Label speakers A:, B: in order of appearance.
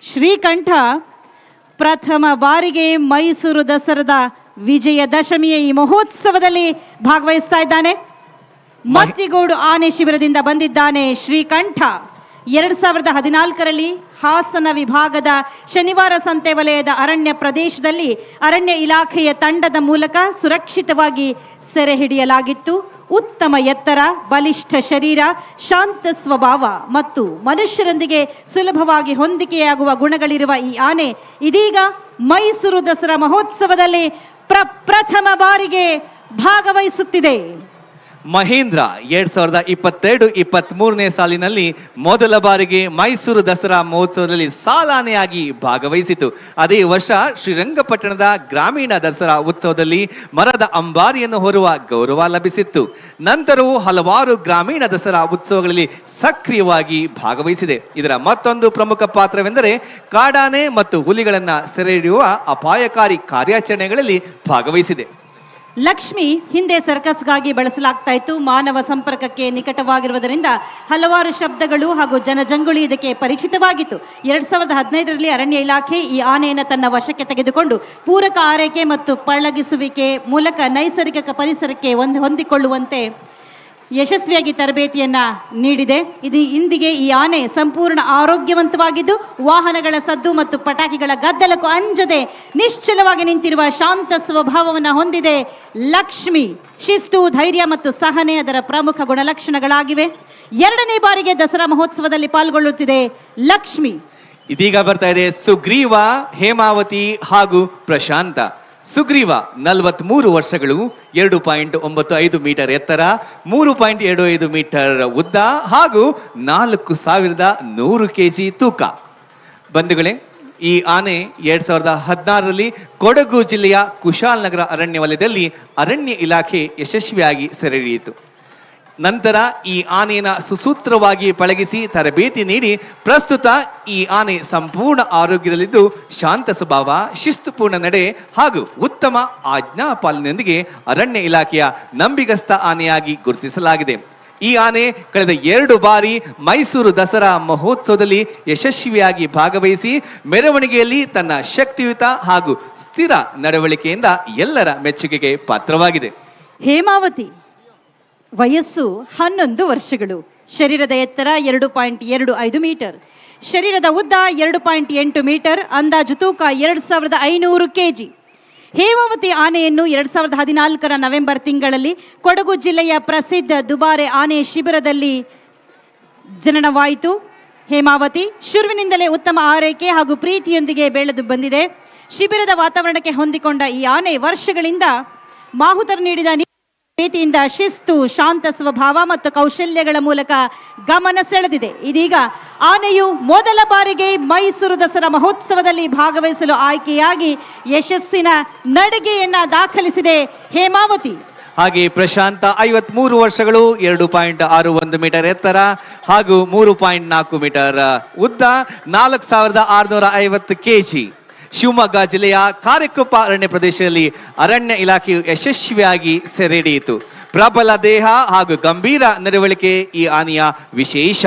A: ಶ್ರೀಕಂಠ ಪ್ರಥಮ ಬಾರಿಗೆ ಮೈಸೂರು ದಸರಾದ ವಿಜಯದಶಮಿಯ ಈ ಮಹೋತ್ಸವದಲ್ಲಿ ಭಾಗವಹಿಸ್ತಾ ಇದ್ದಾನೆ. ಮತ್ತಿಗೋಡು ಆನೆ ಶಿಬಿರದಿಂದ ಬಂದಿದ್ದಾನೆ ಶ್ರೀಕಂಠ. ಎರಡ್ ಸಾವಿರದ ಹದಿನಾಲ್ಕರಲ್ಲಿ ಹಾಸನ ವಿಭಾಗದ ಶನಿವಾರ ಸಂತೆ ವಲಯದ ಅರಣ್ಯ ಪ್ರದೇಶದಲ್ಲಿ ಅರಣ್ಯ ಇಲಾಖೆಯ ತಂಡದ ಮೂಲಕ ಸುರಕ್ಷಿತವಾಗಿ ಸೆರೆ ಹಿಡಿಯಲಾಗಿತ್ತು. ಉತ್ತಮ ಎತ್ತರ, ಬಲಿಷ್ಠ ಶರೀರ, ಶಾಂತ ಸ್ವಭಾವ ಮತ್ತು ಮನುಷ್ಯರೊಂದಿಗೆ ಸುಲಭವಾಗಿ ಹೊಂದಿಕೆಯಾಗುವ ಗುಣಗಳಿರುವ ಈ ಆನೆ ಇದೀಗ ಮೈಸೂರು ದಸರಾ ಮಹೋತ್ಸವದಲ್ಲಿ ಪ್ರ, ಪ್ರಥಮ ಬಾರಿಗೆ ಭಾಗವಹಿಸುತ್ತಿದೆ.
B: ಮಹೇಂದ್ರ ಎರಡ್ ಸಾವಿರದ ಇಪ್ಪತ್ತೆರಡು ಇಪ್ಪತ್ತ್ ಮೂರನೇ ಸಾಲಿನಲ್ಲಿ ಮೊದಲ ಬಾರಿಗೆ ಮೈಸೂರು ದಸರಾ ಮಹೋತ್ಸವದಲ್ಲಿ ಸಾಲಾನೆಯಾಗಿ ಭಾಗವಹಿಸಿತು. ಅದೇ ವರ್ಷ ಶ್ರೀರಂಗಪಟ್ಟಣದ ಗ್ರಾಮೀಣ ದಸರಾ ಉತ್ಸವದಲ್ಲಿ ಮರದ ಅಂಬಾರಿಯನ್ನು ಹೊರುವ ಗೌರವ ಲಭಿಸಿತ್ತು. ನಂತರವೂ ಹಲವಾರು ಗ್ರಾಮೀಣ ದಸರಾ ಉತ್ಸವಗಳಲ್ಲಿ ಸಕ್ರಿಯವಾಗಿ ಭಾಗವಹಿಸಿದೆ. ಇದರ ಮತ್ತೊಂದು ಪ್ರಮುಖ ಪಾತ್ರವೆಂದರೆ ಕಾಡಾನೆ ಮತ್ತು ಹುಲಿಗಳನ್ನು ಸೆರೆ ಹಿಡಿಯುವ ಅಪಾಯಕಾರಿ ಕಾರ್ಯಾಚರಣೆಗಳಲ್ಲಿ ಭಾಗವಹಿಸಿದೆ.
A: ಲಕ್ಷ್ಮಿ ಹಿಂದೆ ಸರ್ಕಸ್ಗಾಗಿ ಬಳಸಲಾಗ್ತಾ ಇತ್ತು. ಮಾನವ ಸಂಪರ್ಕಕ್ಕೆ ನಿಕಟವಾಗಿರುವುದರಿಂದ ಹಲವಾರು ಶಬ್ದಗಳು ಹಾಗೂ ಜನಜಂಗುಳಿ ಇದಕ್ಕೆ ಪರಿಚಿತವಾಗಿತ್ತು. ಎರಡ್ ಸಾವಿರದ ಹದಿನೈದರಲ್ಲಿ ಅರಣ್ಯ ಇಲಾಖೆ ಈ ಆನೆಯನ್ನು ತನ್ನ ವಶಕ್ಕೆ ತೆಗೆದುಕೊಂಡು ಪೂರಕ ಆರೈಕೆ ಮತ್ತು ಪಳಗಿಸುವಿಕೆ ಮೂಲಕ ನೈಸರ್ಗಿಕ ಪರಿಸರಕ್ಕೆ ಹೊಂದಿಕೊಳ್ಳುವಂತೆ ಯಶಸ್ವಿಯಾಗಿ ತರಬೇತಿಯನ್ನ ನೀಡಿದೆ. ಇದು ಇಂದಿಗೆ ಈ ಆನೆ ಸಂಪೂರ್ಣ ಆರೋಗ್ಯವಂತವಾಗಿದ್ದು, ವಾಹನಗಳ ಸದ್ದು ಮತ್ತು ಪಟಾಕಿಗಳ ಗದ್ದಲಕ್ಕೂ ಅಂಜದೆ ನಿಶ್ಚಲವಾಗಿ ನಿಂತಿರುವ ಶಾಂತ ಸ್ವಭಾವವನ್ನು ಹೊಂದಿದೆ. ಲಕ್ಷ್ಮಿ, ಶಿಸ್ತು, ಧೈರ್ಯ ಮತ್ತು ಸಹನೆ ಅದರ ಪ್ರಮುಖ ಗುಣಲಕ್ಷಣಗಳಾಗಿವೆ. ಎರಡನೇ ಬಾರಿಗೆ ದಸರಾ ಮಹೋತ್ಸವದಲ್ಲಿ ಪಾಲ್ಗೊಳ್ಳುತ್ತಿದೆ ಲಕ್ಷ್ಮಿ.
B: ಇದೀಗ ಬರ್ತಾ ಇದೆ ಸುಗ್ರೀವ, ಹೇಮಾವತಿ ಹಾಗೂ ಪ್ರಶಾಂತ. ಸುಗ್ರೀವ ನಲವತ್ಮೂರು ವರ್ಷಗಳು ಎರಡು ಪಾಯಿಂಟ್ ಒಂಬತ್ತು ಐದು ಮೀಟರ್ ಎತ್ತರ, ಮೂರು ಪಾಯಿಂಟ್ ಎರಡು ಐದು ಮೀಟರ್ ಉದ್ದ ಹಾಗೂ ನಾಲ್ಕು ಸಾವಿರದ ನೂರು ಕೆಜಿ ತೂಕ. ಬಂಧುಗಳೇ, ಈ ಆನೆ ಎರಡ್ ಸಾವಿರದ ಹದಿನಾರರಲ್ಲಿ ಕೊಡಗು ಜಿಲ್ಲೆಯ ಕುಶಾಲನಗರ ಅರಣ್ಯ ವಲಯದಲ್ಲಿ ಅರಣ್ಯ ಇಲಾಖೆ ಯಶಸ್ವಿಯಾಗಿ ಸೆರೆ ಹಿಡಿಯಿತು ನಂತರ ಈ ಆನೆಯನ್ನ ಸುಸೂತ್ರವಾಗಿ ಪಳಗಿಸಿ ತರಬೇತಿ ನೀಡಿ ಪ್ರಸ್ತುತ ಈ ಆನೆ ಸಂಪೂರ್ಣ ಆರೋಗ್ಯದಲ್ಲಿದ್ದು ಶಾಂತ ಸ್ವಭಾವ, ಶಿಸ್ತುಪೂರ್ಣ ನಡೆ ಹಾಗೂ ಉತ್ತಮ ಆಜ್ಞಾ ಪಾಲನೆಯೊಂದಿಗೆ ಅರಣ್ಯ ಇಲಾಖೆಯ ನಂಬಿಗಸ್ತ ಆನೆಯಾಗಿ ಗುರುತಿಸಲಾಗಿದೆ. ಈ ಆನೆ ಕಳೆದ ಎರಡು ಬಾರಿ ಮೈಸೂರು ದಸರಾ ಮಹೋತ್ಸವದಲ್ಲಿ ಯಶಸ್ವಿಯಾಗಿ ಭಾಗವಹಿಸಿ ಮೆರವಣಿಗೆಯಲ್ಲಿ ತನ್ನ ಶಕ್ತಿಯುತ ಹಾಗೂ ಸ್ಥಿರ ನಡವಳಿಕೆಯಿಂದ ಎಲ್ಲರ ಮೆಚ್ಚುಗೆಗೆ ಪಾತ್ರವಾಗಿದೆ.
A: ಹೇಮಾವತಿ ವಯಸ್ಸು ಹನ್ನೊಂದು ವರ್ಷಗಳು. ಶರೀರದ ಎತ್ತರ ಎರಡು ಪಾಯಿಂಟ್ ಎರಡು ಐದು ಮೀಟರ್. ಶರೀರದ ಉದ್ದ ಎರಡು ಪಾಯಿಂಟ್ ಎಂಟು ಮೀಟರ್, ಅಂದಾಜು ತೂಕ ಎರಡು ಸಾವಿರದ ಐನೂರು ಕೆಜಿ. ಹೇಮಾವತಿ ಆನೆಯನ್ನು ಎರಡು ಸಾವಿರದ ಹದಿನಾಲ್ಕರ ನವೆಂಬರ್ ತಿಂಗಳಲ್ಲಿ ಕೊಡಗು ಜಿಲ್ಲೆಯ ಪ್ರಸಿದ್ಧ ದುಬಾರೆ ಆನೆ ಶಿಬಿರದಲ್ಲಿ ಜನನವಾಯಿತು. ಹೇಮಾವತಿ ಶುರುವಿನಿಂದಲೇ ಉತ್ತಮ ಆರೈಕೆ ಹಾಗೂ ಪ್ರೀತಿಯೊಂದಿಗೆ ಬೆಳೆದು ಬಂದಿದೆ. ಶಿಬಿರದ ವಾತಾವರಣಕ್ಕೆ ಹೊಂದಿಕೊಂಡ ಈ ಆನೆ ವರ್ಷಗಳಿಂದ ಮಾಹುತರು ನೀಡಿದ ಪ್ರೀತಿಯಿಂದ ಶಿಸ್ತು, ಶಾಂತ ಸ್ವಭಾವ ಮತ್ತು ಕೌಶಲ್ಯಗಳ ಮೂಲಕ ಗಮನ ಸೆಳೆದಿದೆ. ಇದೀಗ ಆನೆಯು ಮೊದಲ ಬಾರಿಗೆ ಮೈಸೂರು ದಸರಾ ಮಹೋತ್ಸವದಲ್ಲಿ ಭಾಗವಹಿಸಲು ಆಯ್ಕೆಯಾಗಿ ಯಶಸ್ಸಿನ ನಡಿಗೆಯನ್ನ ದಾಖಲಿಸಿದೆ ಹೇಮಾವತಿ.
B: ಹಾಗೆ ಪ್ರಶಾಂತ ಐವತ್ಮೂರು ವರ್ಷಗಳು, ಎರಡು ಪಾಯಿಂಟ್ ಆರು ಒಂದು ಮೀಟರ್ ಎತ್ತರ ಹಾಗೂ ಮೂರು ಪಾಯಿಂಟ್ ನಾಲ್ಕು ಮೀಟರ್ ಉದ್ದ ನಾಲ್ಕು ಸಾವಿರದ ಆರುನೂರ ಐವತ್ತು ಕೆಜಿ. ಶಿವಮೊಗ್ಗ ಜಿಲ್ಲೆಯ ಕಾರ್ಯಕೃಪ ಅರಣ್ಯ ಪ್ರದೇಶದಲ್ಲಿ ಅರಣ್ಯ ಇಲಾಖೆಯು ಯಶಸ್ವಿಯಾಗಿ ಸೆರೆ ಹಿಡಿಯಿತು ಪ್ರಬಲ ದೇಹ ಹಾಗೂ ಗಂಭೀರ ನಡವಳಿಕೆ ಈ ಆನೆಯ ವಿಶೇಷ.